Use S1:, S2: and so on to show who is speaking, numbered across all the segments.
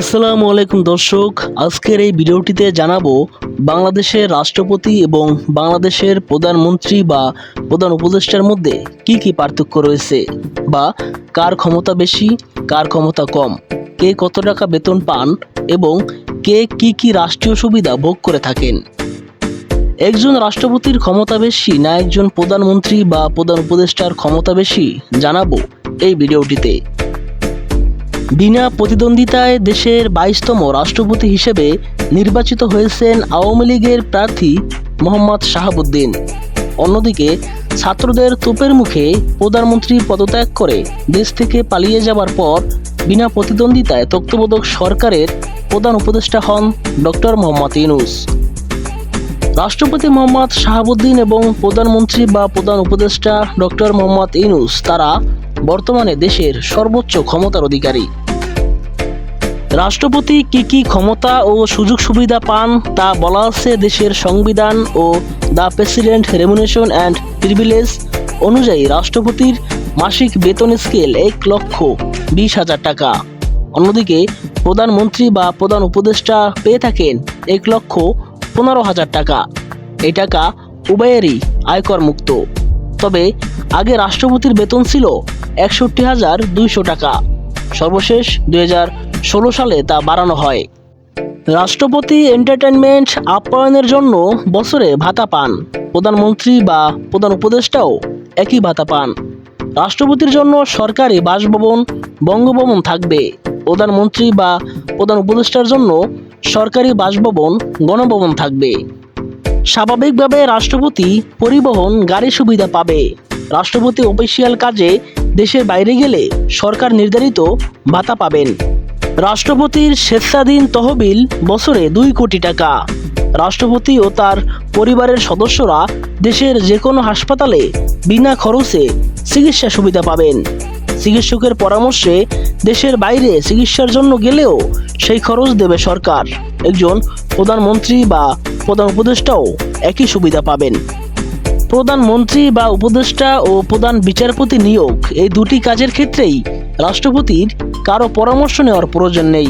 S1: আসসালামু আলাইকুম দর্শক, আজকের এই ভিডিওটিতে জানাব বাংলাদেশের রাষ্ট্রপতি এবং বাংলাদেশের প্রধানমন্ত্রী বা প্রধান উপদেষ্টার মধ্যে কি কি পার্থক্য রয়েছে বা কার ক্ষমতা বেশি, কার ক্ষমতা কম, কে কত টাকা বেতন পান এবং কে কি কি রাষ্ট্রীয় সুবিধা ভোগ করে থাকেন। একজন রাষ্ট্রপতির ক্ষমতা বেশি না একজন প্রধানমন্ত্রী বা প্রধান উপদেষ্টার ক্ষমতা বেশি জানাব এই ভিডিওটিতে। বিনা প্রতিদ্বন্দ্বিতায় দেশের বাইশতম রাষ্ট্রপতি হিসেবে নির্বাচিত হয়েছেন আওয়ামী লীগের প্রার্থী মোহাম্মদ শাহাবুদ্দিন। অন্যদিকে, ছাত্রদের তোপের মুখে প্রধানমন্ত্রী পদত্যাগ করে দেশ থেকে পালিয়ে যাবার পর বিনা প্রতিদ্বন্দ্বিতায় তত্ত্ববোধক সরকারের প্রধান উপদেষ্টা হন ডক্টর মোহাম্মদ ইউনুস। রাষ্ট্রপতি মোহাম্মদ শাহাবুদ্দিন এবং প্রধানমন্ত্রী বা প্রধান উপদেষ্টা ডক্টর মোহাম্মদ ইউনুস, তারা বর্তমানে দেশের সর্বোচ্চ ক্ষমতার অধিকারী। রাষ্ট্রপতি কি কি ক্ষমতা ও সুযোগ সুবিধা পান তা বলা আছে দেশের সংবিধান ও the president remuneration and privilege অনুযায়ী রাষ্ট্রপতির মাসিক বেতন স্কেল এক লক্ষ বিশ হাজার টাকা। অন্যদিকে প্রধানমন্ত্রী বা প্রধান উপদেষ্টা পেয়ে থাকেন এক লক্ষ পনেরো হাজার টাকা। এই টাকা উভয়েরই আয়কর মুক্ত। তবে আগে রাষ্ট্রপতির বেতন ছিল একষট্টি হাজার দুইশো টাকা। সর্বশেষ দুই হাজার ষোলো সালে তা বাড়ানো হয়। রাষ্ট্রপতি এন্টারটেনমেন্ট আপ্যায়নের জন্য বছরে ভাতা পান। প্রধানমন্ত্রী বা প্রধান উপদেষ্টাও একই ভাতা পান। রাষ্ট্রপতির জন্য সরকারি বাসভবন, বঙ্গভবন থাকবে। প্রধানমন্ত্রী বা প্রধান উপদেষ্টার জন্য সরকারি বাসভবন, গণভবন থাকবে। স্বাভাবিকভাবে রাষ্ট্রপতি পরিবহন গাড়ি সুবিধা পাবে। রাষ্ট্রপতি অফিসিয়াল কাজে দেশের বাইরে গেলে সরকার নির্ধারিত ভাতা পাবেন। রাষ্ট্রপতির স্বেচ্ছাধীন তহবিল বছরে দুই কোটি টাকা। রাষ্ট্রপতি ও তার পরিবারের সদস্যরা দেশের যে কোনো হাসপাতালে বিনা খরচে চিকিৎসা সুবিধা পাবেন। চিকিৎসকের পরামর্শে দেশের বাইরে চিকিৎসার জন্য গেলেও সেই খরচ দেবে সরকার। একজন প্রধানমন্ত্রী বা প্রধান উপদেষ্টাও একই সুবিধা পাবেন। প্রধানমন্ত্রী বা উপদেষ্টা ও প্রধান বিচারপতি নিয়োগ এই দুটি কাজের ক্ষেত্রেই রাষ্ট্রপতির কারও পরামর্শ নেওয়ার প্রয়োজন নেই।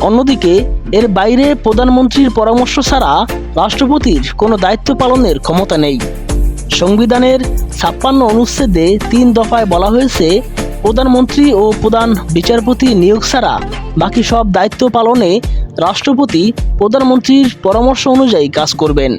S1: অন্যদিকে, এর বাইরে প্রধানমন্ত্রীর পরামর্শ ছাড়া রাষ্ট্রপতির কোনো দায়িত্ব পালনের ক্ষমতা নেই। সংবিধানের ছাপ্পান্ন অনুচ্ছেদে তিন দফায় বলা হয়েছে, প্রধানমন্ত্রী ও প্রধান বিচারপতি নিয়োগ ছাড়া বাকি সব দায়িত্ব পালনে রাষ্ট্রপতি প্রধানমন্ত্রীর পরামর্শ অনুযায়ী কাজ করবেন।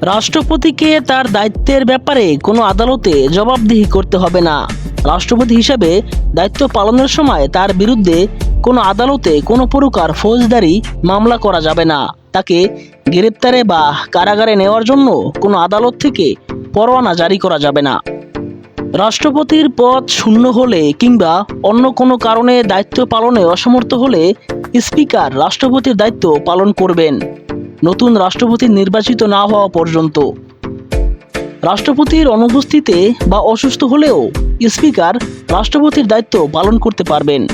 S1: রাষ্ট্রপতিকে তার দায়িত্বের ব্যাপারে কোনো আদালতে জবাবদিহি করতে হবে না। রাষ্ট্রপতি হিসাবে দায়িত্ব পালনের সময় তার বিরুদ্ধে কোনো আদালতে কোনো প্রকার ফৌজদারি মামলা করা যাবে না। তাকে গ্রেপ্তারে বা কারাগারে নেওয়ার জন্য কোনো আদালত থেকে পরোয়ানা জারি করা যাবে না। রাষ্ট্রপতির পদ শূন্য হলে কিংবা অন্য কোনো কারণে দায়িত্ব পালনে অসমর্থ হলে স্পিকার রাষ্ট্রপতির দায়িত্ব পালন করবেন। নতুন রাষ্ট্রপতি নির্বাচিত না হওয়া পর্যন্ত। রাষ্ট্রপতির অনুপস্থিতিতে বা অসুস্থ হলেও স্পিকার রাষ্ট্রপতির দায়িত্ব পালন করতে পারবেন।